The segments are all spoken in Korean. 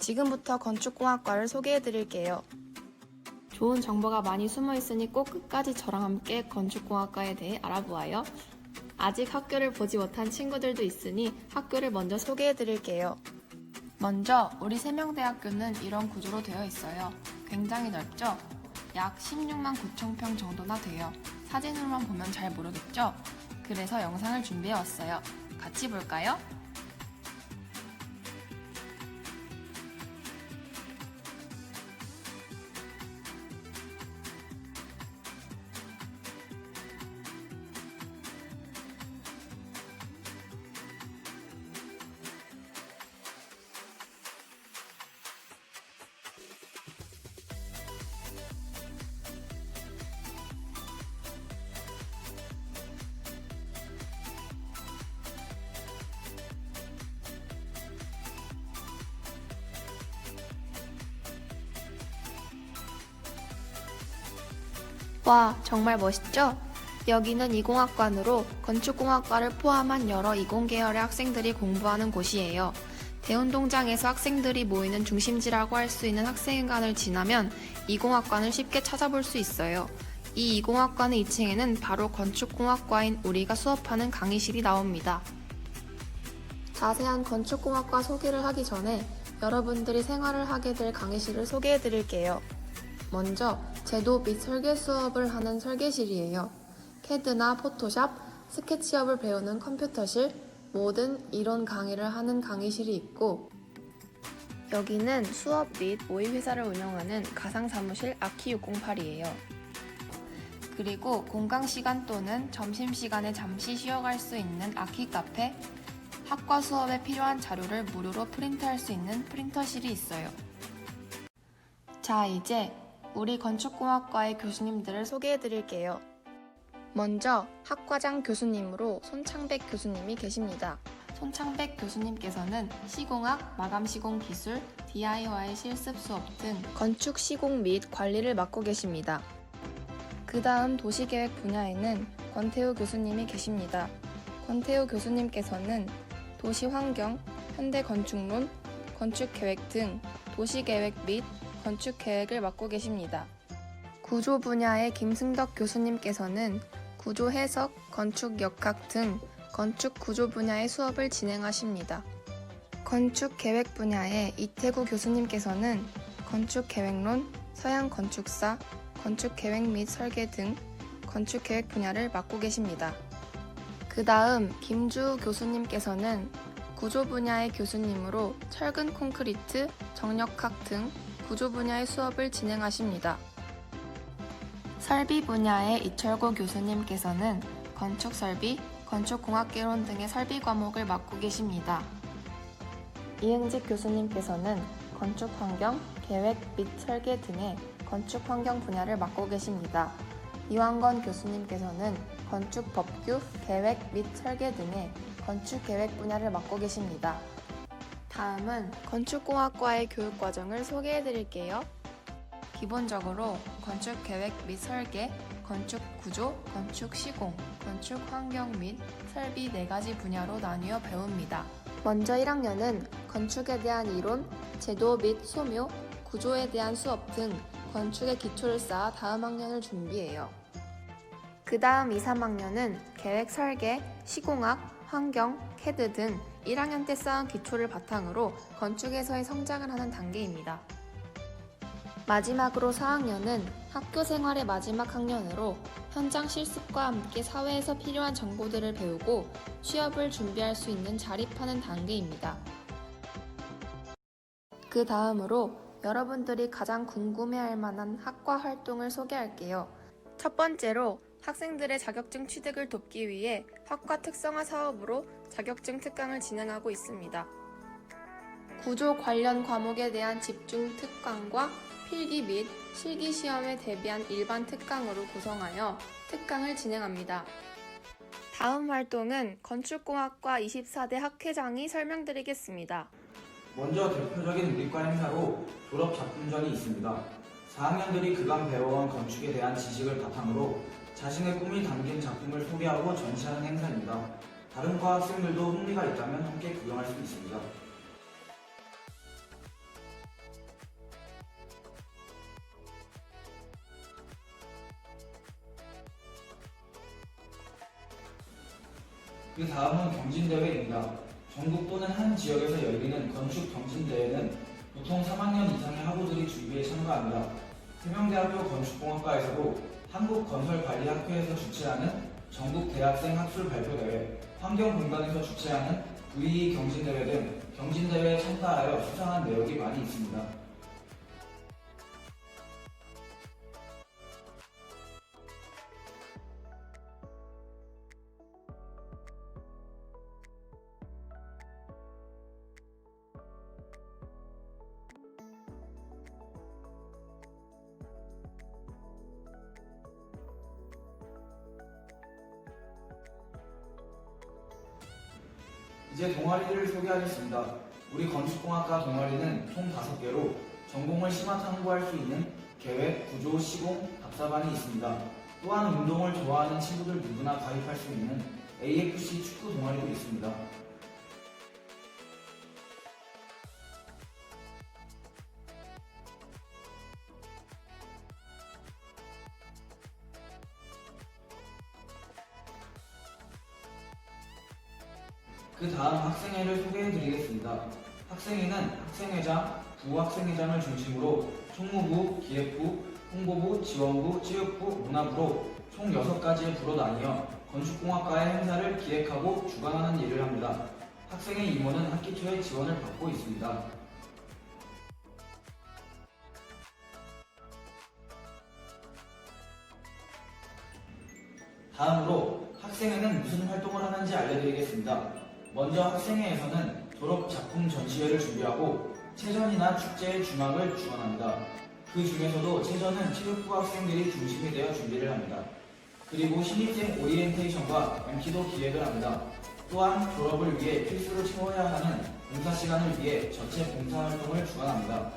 지금부터 건축공학과를 소개해 드릴게요. 좋은 정보가 많이 숨어 있으니 꼭 끝까지 저랑 함께 건축공학과에 대해 알아보아요. 아직 학교를 보지 못한 친구들도 있으니 학교를 먼저 소개해 드릴게요. 먼저 우리 세명대학교는 이런 구조로 되어 있어요. 굉장히 넓죠? 약 16만 9천 평 정도나 돼요. 사진으로만 보면 잘 모르겠죠? 그래서 영상을 준비해 왔어요. 같이 볼까요? 와, 정말 멋있죠? 여기는 이공학관으로 건축공학과를 포함한 여러 이공계열의 학생들이 공부하는 곳이에요. 대운동장에서 학생들이 모이는 중심지라고 할 수 있는 학생회관을 지나면 이공학관을 쉽게 찾아볼 수 있어요. 이 이공학관의 2층에는 바로 건축공학과인 우리가 수업하는 강의실이 나옵니다. 자세한 건축공학과 소개를 하기 전에 여러분들이 생활을 하게 될 강의실을 소개해 드릴게요. 먼저 제도 및 설계 수업을 하는 설계실이에요. 캐드나 포토샵, 스케치업을 배우는 컴퓨터실, 모든 이론 강의를 하는 강의실이 있고 여기는 수업 및 모의 회사를 운영하는 가상 사무실 아키 608이에요. 그리고 공강 시간 또는 점심 시간에 잠시 쉬어갈 수 있는 아키 카페, 학과 수업에 필요한 자료를 무료로 프린트할 수 있는 프린터실이 있어요. 자, 이제 우리 건축공학과의 교수님들을 소개해 드릴게요. 먼저 학과장 교수님으로 손창백 교수님이 계십니다. 손창백 교수님께서는 시공학, 마감 시공 기술, DIY 실습 수업 등 건축 시공 및 관리를 맡고 계십니다. 그 다음 도시계획 분야에는 권태우 교수님이 계십니다. 권태우 교수님께서는 도시환경, 현대건축론, 건축계획 등 도시계획 및 건축 계획을 맡고 계십니다. 구조 분야의 김승덕 교수님께서는 구조 해석, 건축 역학 등 건축 구조 분야의 수업을 진행하십니다. 건축 계획 분야의 이태구 교수님께서는 건축 계획론, 서양 건축사, 건축 계획 및 설계 등 건축 계획 분야를 맡고 계십니다. 그 다음 김주 교수님께서는 구조 분야의 교수님으로 철근 콘크리트, 정력학 등 구조 분야의 수업을 진행하십니다. 설비 분야의 이철구 교수님께서는 건축 설비, 건축 공학개론 등의 설비 과목을 맡고 계십니다. 이응직 교수님께서는 건축 환경, 계획 및 설계 등의 건축 환경 분야를 맡고 계십니다. 이왕건 교수님께서는 건축 법규, 계획 및 설계 등의 건축 계획 분야를 맡고 계십니다. 다음은 건축공학과의 교육 과정을 소개해 드릴게요. 기본적으로 건축 계획 및 설계, 건축 구조, 건축 시공, 건축 환경 및 설비 네 가지 분야로 나뉘어 배웁니다. 먼저 1학년은 건축에 대한 이론, 제도 및 소묘, 구조에 대한 수업 등 건축의 기초를 쌓아 다음 학년을 준비해요. 그 다음 2, 3학년은 계획 설계, 시공학, 환경, 캐드 등 1학년 때 쌓은 기초를 바탕으로 건축에서의 성장을 하는 단계입니다. 마지막으로 4학년은 학교 생활의 마지막 학년으로 현장 실습과 함께 사회에서 필요한 정보들을 배우고 취업을 준비할 수 있는 자립하는 단계입니다. 그 다음으로 여러분들이 가장 궁금해할 만한 학과 활동을 소개할게요. 첫 번째로 학생들의 자격증 취득을 돕기 위해 학과 특성화 사업으로 자격증 특강을 진행하고 있습니다. 구조 관련 과목에 대한 집중 특강과 필기 및 실기 시험에 대비한 일반 특강으로 구성하여 특강을 진행합니다. 다음 활동은 건축공학과 24대 학회장이 설명드리겠습니다. 먼저 대표적인 우리과 행사로 졸업 작품전이 있습니다. 4학년들이 그간 배워온 건축에 대한 지식을 바탕으로 자신의 꿈이 담긴 작품을 소개하고 전시하는 행사입니다. 다른 과학생들도 흥미가 있다면 함께 구경할 수 있습니다. 그 다음은 경진대회입니다. 전국 또는 한 지역에서 열리는 건축 경진대회는 보통 3학년 이상의 학우들이 준비에 참가합니다. 세명대학교 건축공학과에서도 한국건설관리학회에서 주최하는 전국 대학생 학술 발표대회, 환경공단에서 주최하는 VE 경진대회 등 경진대회에 참가하여 수상한 내역이 많이 있습니다. 이제 동아리를 소개하겠습니다. 우리 건축공학과 동아리는 총 5개로 전공을 심화 탐구할 수 있는 계획, 구조, 시공, 답사반이 있습니다. 또한 운동을 좋아하는 친구들 누구나 가입할 수 있는 AFC 축구 동아리도 있습니다. 그 다음 학생회를 소개해 드리겠습니다. 학생회는 학생회장, 부학생회장을 중심으로 총무부, 기획부, 홍보부, 지원부, 체육부, 문화부로 총 6가지의 부로 나뉘어 건축공학과의 행사를 기획하고 주관하는 일을 합니다. 학생회 임원은 학기 초에 지원을 받고 있습니다. 다음으로 학생회는 무슨 활동을 하는지 알려드리겠습니다. 먼저 학생회에서는 졸업 작품 전시회를 준비하고 체전이나 축제의 주막을 주관합니다. 그 중에서도 체전은 체육부 학생들이 중심이 되어 준비를 합니다. 그리고 신입생 오리엔테이션과 MT도 기획을 합니다. 또한 졸업을 위해 필수로 채워야 하는 봉사 시간을 위해 전체 봉사 활동을 주관합니다.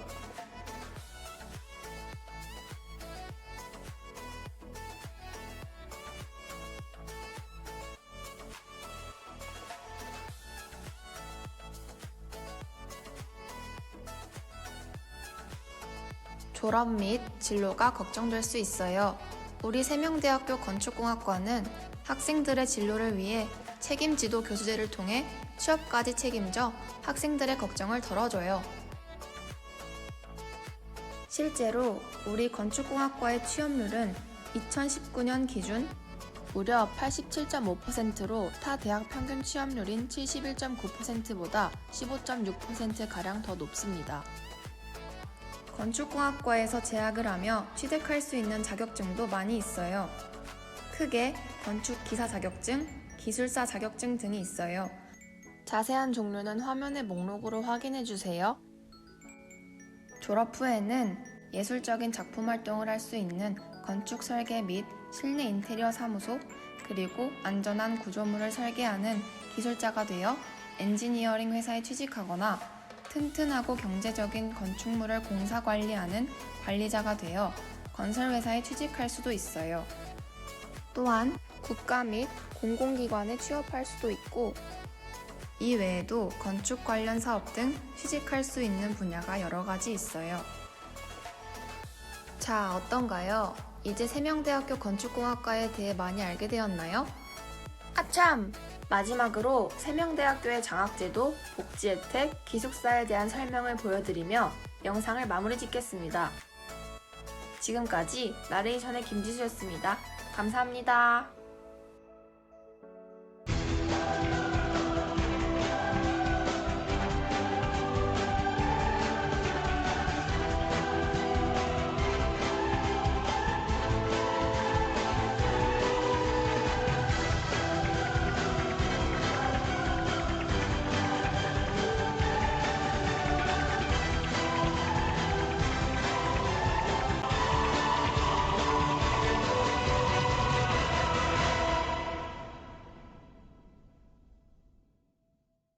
졸업 및 진로가 걱정될 수 있어요. 우리 세명대학교 건축공학과는 학생들의 진로를 위해 책임 지도 교수제를 통해 취업까지 책임져 학생들의 걱정을 덜어줘요. 실제로 우리 건축공학과의 취업률은 2019년 기준 무려 87.5%로 타 대학 평균 취업률인 71.9%보다 15.6%가량 더 높습니다. 건축공학과에서 재학을 하며 취득할 수 있는 자격증도 많이 있어요. 크게 건축기사 자격증, 기술사 자격증 등이 있어요. 자세한 종류는 화면의 목록으로 확인해 주세요. 졸업 후에는 예술적인 작품 활동을 할 수 있는 건축 설계 및 실내 인테리어 사무소, 그리고 안전한 구조물을 설계하는 기술자가 되어 엔지니어링 회사에 취직하거나 튼튼하고 경제적인 건축물을 공사 관리하는 관리자가 되어 건설회사에 취직할 수도 있어요. 또한 국가 및 공공기관에 취업할 수도 있고, 이 외에도 건축 관련 사업 등 취직할 수 있는 분야가 여러 가지 있어요. 자, 어떤가요? 이제 세명대학교 건축공학과에 대해 많이 알게 되었나요? 아참! 마지막으로 세명대학교의 장학제도, 복지 혜택, 기숙사에 대한 설명을 보여드리며 영상을 마무리 짓겠습니다. 지금까지 나레이션의 김지수였습니다. 감사합니다.